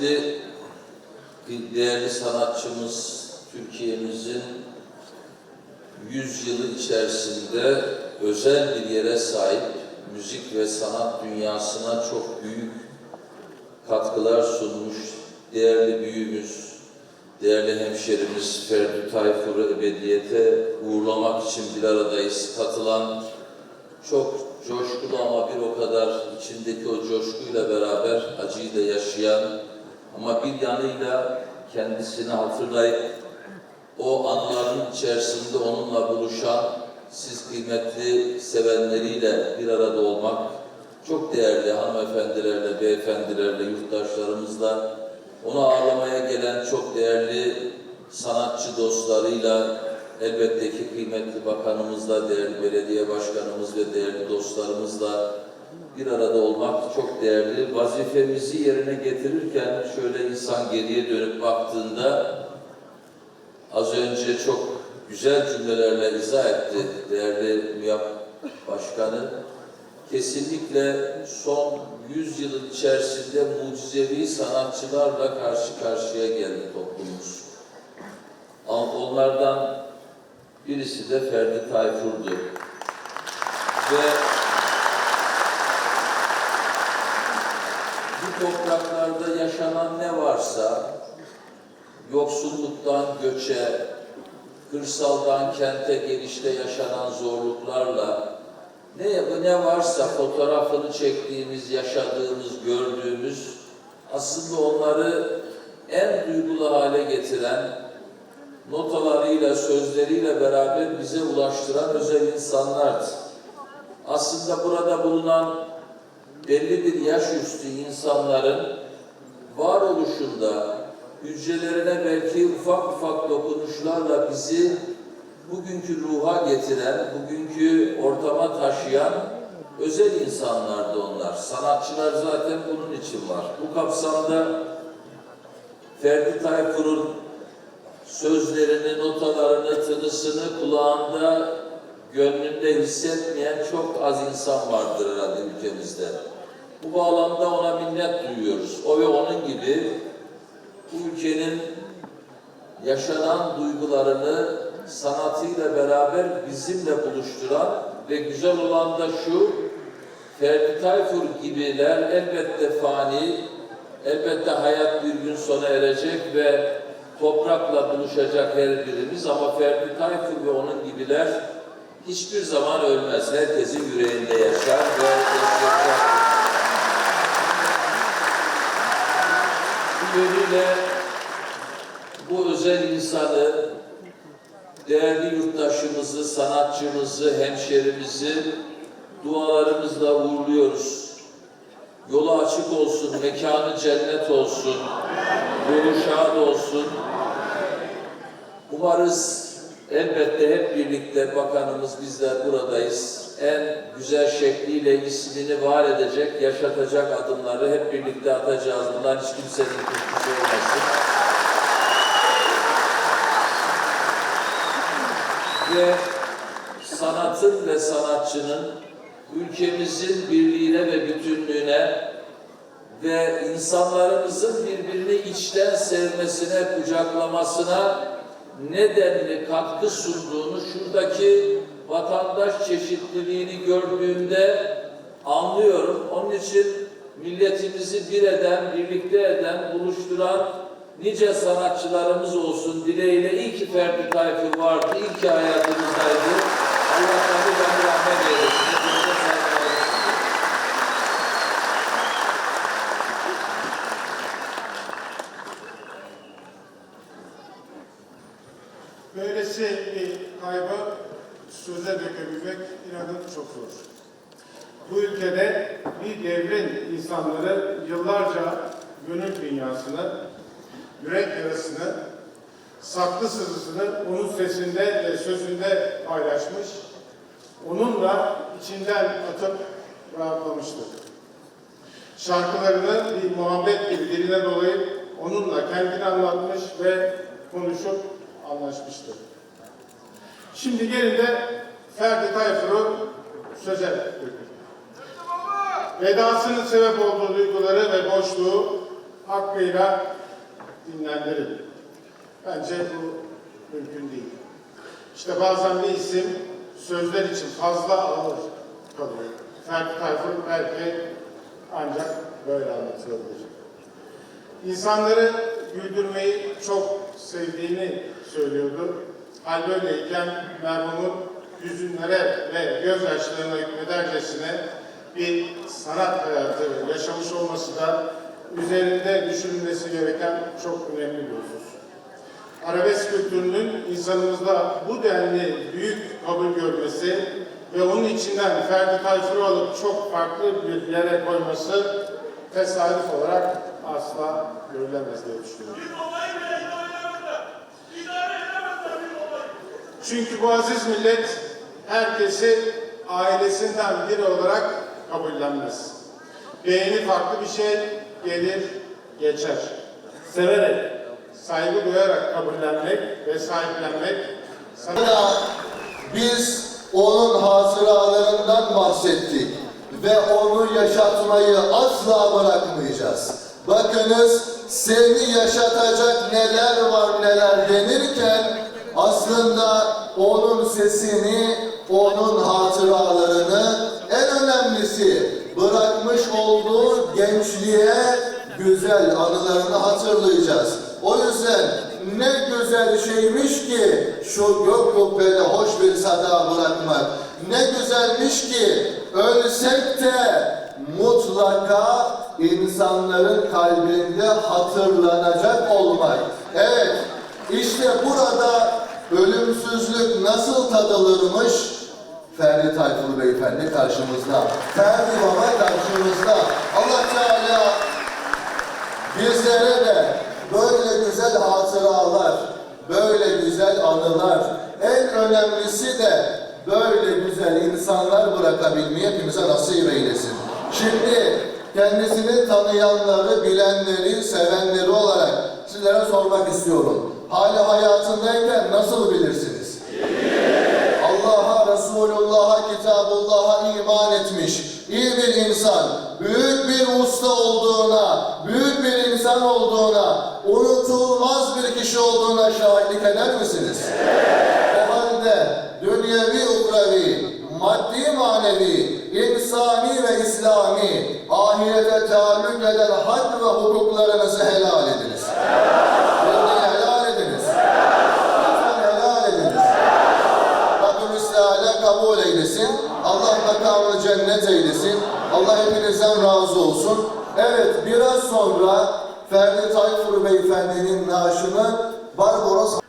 kıymetli, değerli sanatçımız Türkiye'mizin 100 yılı içerisinde özel bir yere sahip müzik ve sanat dünyasına çok büyük katkılar sunmuş değerli büyüğümüz, değerli hemşerimiz Ferdi Tayfur'u ebediyete uğurlamak için bir aradayız. Katılan çok coşkulu ama bir o kadar içindeki o coşkuyla beraber acıyı da yaşayan ama bir yanıyla kendisini hatırlayıp o anıların içerisinde onunla buluşan siz kıymetli sevenleriyle bir arada olmak çok değerli hanımefendilerle, beyefendilerle, yurttaşlarımızla onu ağırlamaya gelen çok değerli sanatçı dostlarıyla elbette ki kıymetli bakanımızla, değerli belediye başkanımız ve değerli dostlarımızla bir arada olmak çok değerli. Vazifemizi yerine getirirken şöyle insan geriye dönüp baktığında az önce çok güzel cümlelerle izah etti değerli MÜYAP Başkanı. Kesinlikle son 100 yılın içerisinde mucizevi sanatçılarla karşı karşıya geldi toplumumuz. Ama Onlardan birisi de Ferdi Tayfur'du. Ve bu topraklarda yaşanan ne varsa yoksulluktan göçe, kırsaldan kente gelişte yaşanan zorluklarla ne, ne varsa fotoğrafını çektiğimiz, yaşadığımız, gördüğümüz aslında onları en duygulu hale getiren notalarıyla, sözleriyle beraber bize ulaştıran özel insanlardı. Aslında burada bulunan belli bir yaş üstü insanların varoluşunda, hücrelerine belki ufak ufak dokunuşlarla bizi bugünkü ruha getiren, bugünkü ortama taşıyan özel insanlardı onlar. Sanatçılar zaten bunun için var. Bu kapsamda Ferdi Tayfur'un sözlerini, notalarını, tınısını kulağında, gönlünde hissetmeyen çok az insan vardır herhalde ülkemizde. Bu bağlamda ona minnet duyuyoruz. O ve onun gibi bu ülkenin yaşanan duygularını sanatıyla beraber bizimle buluşturan ve güzel olan da şu, Ferdi Tayfur gibiler elbette fani, elbette hayat bir gün sona erecek ve toprakla buluşacak her birimiz ama Ferdi Tayfur ve onun gibiler hiçbir zaman ölmez. Herkesin yüreğinde yaşar ve yaşayacak. Bu yönüyle bu özel insanı, değerli yurttaşımızı, sanatçımızı, hemşerimizi dualarımızla uğurluyoruz. Yolu açık olsun, mekanı cennet olsun, yolu şad olsun. Umarız elbette hep birlikte bakanımız bizler buradayız. En güzel şekliyle ismini var edecek, yaşatacak adımları hep birlikte atacağız. Bundan hiç kimsenin kuşkusu olmasın. ve sanatın ve sanatçının ülkemizin birliğine ve bütünlüğüne ve insanlarımızın birbirini içten sevmesine, kucaklamasına nedenli katkı sunduğunu şuradaki vatandaş çeşitliliğini gördüğümde anlıyorum. Onun için milletimizi bir eden, birlikte eden, buluşturan nice sanatçılarımız olsun dileğiyle iyi ki Ferdi Tayfur vardı, iyi ki hayatımızdaydı. Allah rahmet eylesin. rahmet eylesin. Böylesi bir kaybı söze dökebilmek inanın çok zor. Bu ülkede bir devrin insanları yıllarca gönül dünyasını, yürek yarasını, saklı sızısını onun sesinde ve sözünde paylaşmış, onunla içinden atıp rahatlamıştır. Şarkılarını bir muhabbet gibi diline dolayıp onunla kendini anlatmış ve konuşup anlaşmıştır. Şimdi gelin de Ferdi Tayfur'u söze dökün. Vedasının sebep olduğu duyguları ve boşluğu hakkıyla dinlendirin. Bence bu mümkün değil. İşte bazen bir isim sözler için fazla ağır kalıyor. Ferdi Tayfur belki ancak böyle anlatılabilir. İnsanları güldürmeyi çok sevdiğini söylüyordu. Hal böyleyken merhumun hüzünlere ve gözyaşlarına hükmedercesine bir sanat hayatı yaşamış olması da üzerinde düşünülmesi gereken çok önemli bir husus. Arabesk kültürünün insanımızda bu denli büyük kabul görmesi ve onun içinden Ferdi Tayfur'u alıp çok farklı bir yere koyması tesadüf olarak asla görülemez diye düşünüyorum. Çünkü bu aziz millet herkesi ailesinden biri olarak kabullenmez. Beğeni farklı bir şey, gelir, geçer. Severek, saygı duyarak kabullenmek ve sahiplenmek sana biz onun hatıralarından bahsettik ve onu yaşatmayı asla bırakmayacağız. Bakınız seni yaşatacak neler var neler denirken aslında onun sesini, onun hatıralarını en önemlisi bırakmış olduğu gençliğe güzel anılarını hatırlayacağız. O yüzden ne güzel şeymiş ki şu gök kubbede hoş bir sada bırakmak. Ne güzelmiş ki ölsek de mutlaka insanların kalbinde hatırlanacak olmak. Evet, işte burada ölümsüzlük nasıl tadılırmış? Ferdi Tayfur Beyefendi karşımızda. Ferdi Baba karşımızda. Allah Teala bizlere de böyle güzel hatıralar, böyle güzel anılar, en önemlisi de böyle güzel insanlar bırakabilmeyi hepimize nasip eylesin. Şimdi kendisini tanıyanları, bilenleri, sevenleri olarak sizlere sormak istiyorum. Hali hayatındayken nasıl bilirsiniz? Allah'a, Resulullah'a, Kitabullah'a iman etmiş, iyi bir insan, büyük bir usta olduğuna, büyük bir insan olduğuna, unutulmaz bir kişi olduğuna şahitlik eder misiniz? O halde dünyevi, ukravi, maddi, manevi, insani ve İslami, ahirete taalluk eden hak ve hukuklarınızı helal ediniz. Şimdi helal ediniz. Lütfen helal ediniz. Rabbimiz Teala kabul eylesin. Allah makamını cennet eylesin. Allah hepinizden razı olsun. Evet biraz sonra Ferdi Tayfur Beyefendi'nin naaşını Barbaros